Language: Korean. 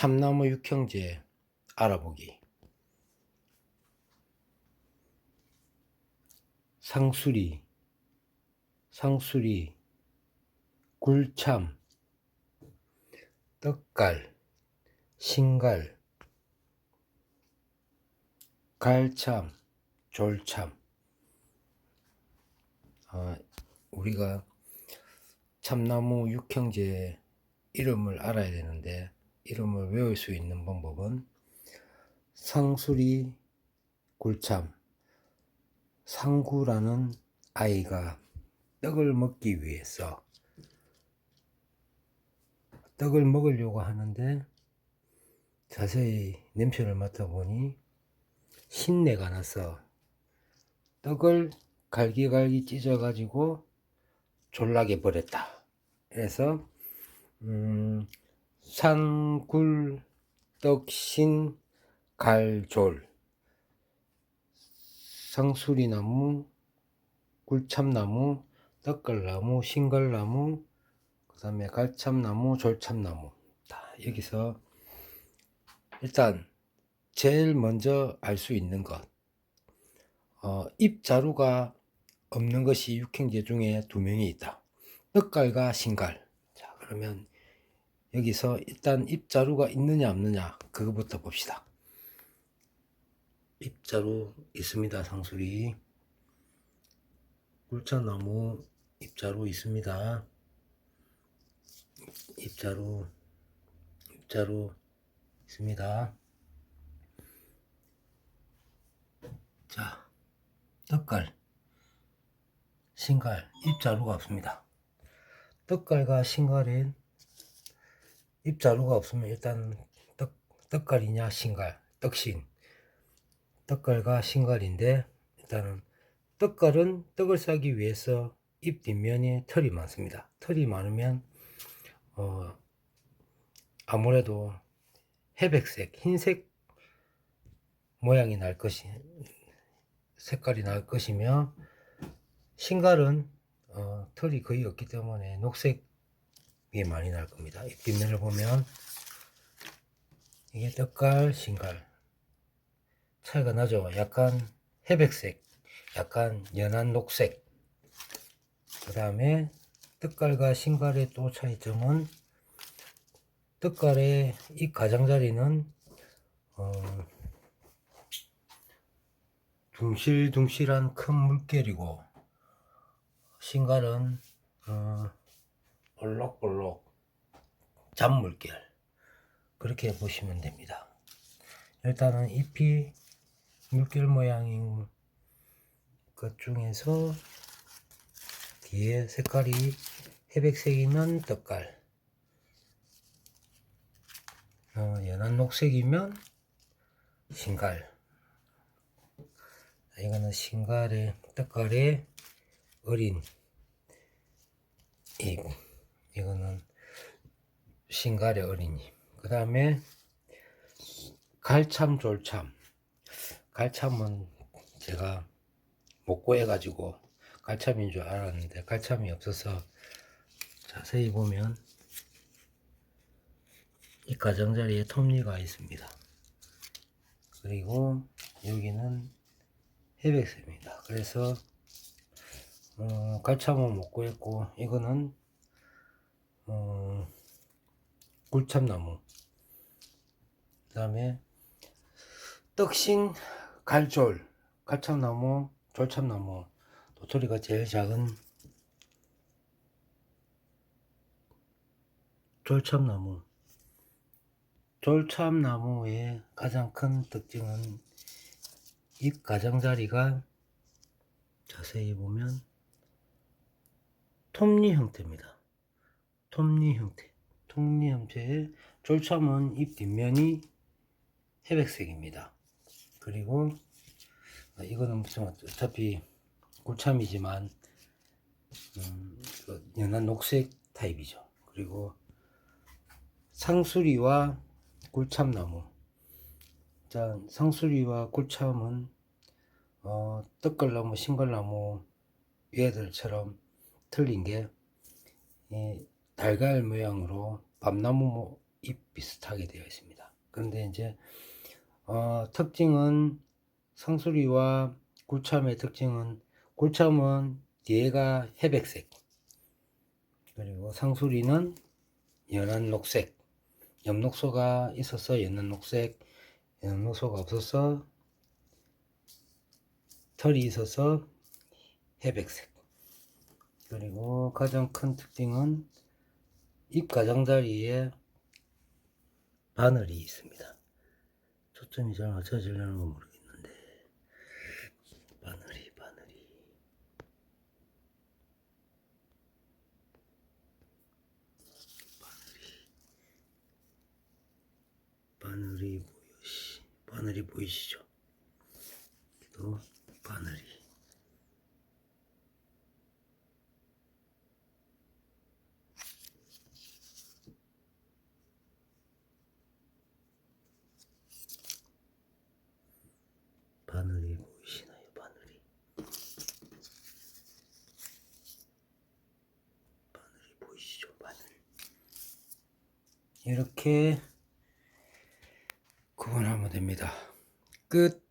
참나무 육형제 알아보기. 상수리 상수리 굴참 떡갈 신갈 갈참 졸참. 아, 우리가 참나무 육형제 이름을 알아야 되는데 이름을 외울 수 있는 방법은 상수리 굴참 상구라는 아이가 떡을 먹기 위해서 떡을 먹으려고 하는데 자세히 냄새를 맡아보니 신내가 나서 떡을 갈기갈기 찢어가지고 졸라게 버렸다. 그래서 음, 상굴 떡신 갈졸 상수리나무 굴참나무 떡갈나무 신갈나무 그 다음에 갈참나무 졸참나무. 다 여기서 일단 제일 먼저 알 수 있는 것. 어, 입자루가 없는 것이 육형제 중에 두 명이 있다. 떡갈과 신갈. 자 그러면 여기서 일단 입자루가 있느냐 없느냐 그거부터 봅시다. 입자루 있습니다 상수리. 굴차나무 입자루 있습니다. 입자루 입자루 있습니다. 자 떡갈 신갈 입자루가 없습니다. 떡갈과 신갈엔 입자루가 없으면 일단 떡, 떡갈이냐 신갈 떡신. 떡갈과 신갈인데 일단은 떡갈은 떡을 싸기 위해서 잎 뒷면에 털이 많습니다. 털이 많으면 어, 아무래도 회백색 흰색 모양이 날 것이 색깔이 날 것이며 신갈은 어, 털이 거의 없기 때문에 녹색 이 많이 날 겁니다. 이 뒷면을 보면 이게 떡갈, 신갈 차이가 나죠. 약간 회백색, 약간 연한 녹색. 그 다음에 떡갈과 신갈의 또 차이점은 떡갈의 이 가장자리는 어, 둥실둥실한 큰 물결이고 신갈은 어, 볼록볼록 잔물결 그렇게 보시면 됩니다. 일단은 잎이 물결 모양인 것 중에서 뒤에 색깔이 회백색이면 떡갈 어, 연한 녹색이면 신갈 이거는 신갈의 떡갈의 어린 잎 이거는 신갈의 어린잎 그 다음에 갈참 졸참. 갈참은 제가 못 구해 가지고 갈참인 줄 알았는데 갈참이 없어서 자세히 보면 이 가장자리에 톱니가 있습니다. 그리고 여기는 회백색입니다. 그래서 어, 갈참은 못 구했고 이거는 어, 굴참나무. 그 다음에 떡신 갈졸 갈참나무 졸참나무. 도토리가 제일 작은 졸참나무. 졸참나무의 가장 큰 특징은 잎 가장자리가 자세히 보면 톱니 형태입니다. 톱니 형태. 톱니 형태의 졸참은 잎 뒷면이 회백색입니다. 그리고 어, 이거는 무슨 어차피 굴참이지만 음, 그 연한 녹색 타입이죠. 그리고 상수리와 굴참나무. 자, 상수리와 굴참은 어, 떡갈나무, 신갈나무 얘들처럼 틀린 게 이 달걀 모양으로 밤나무 잎 비슷하게 되어 있습니다. 그런데 이제 어, 특징은 상수리와 굴참의 특징은 굴참은 뒤에가 회백색 그리고 상수리는 연한 녹색 엽록소가 있어서 연한 녹색 엽록소가 없어서 털이 있어서 회백색 그리고 가장 큰 특징은 잎 가장자리에 바늘이 있습니다. 초점이 잘 맞춰지려는 건 모르겠는데. 바늘이 바늘이. 바늘이. 바늘이 보이시 바늘이 보이시죠? 또 바늘이 보이시나요? 바늘이 바늘이 보이시죠? 바늘 이렇게 구분하면 됩니다. 끝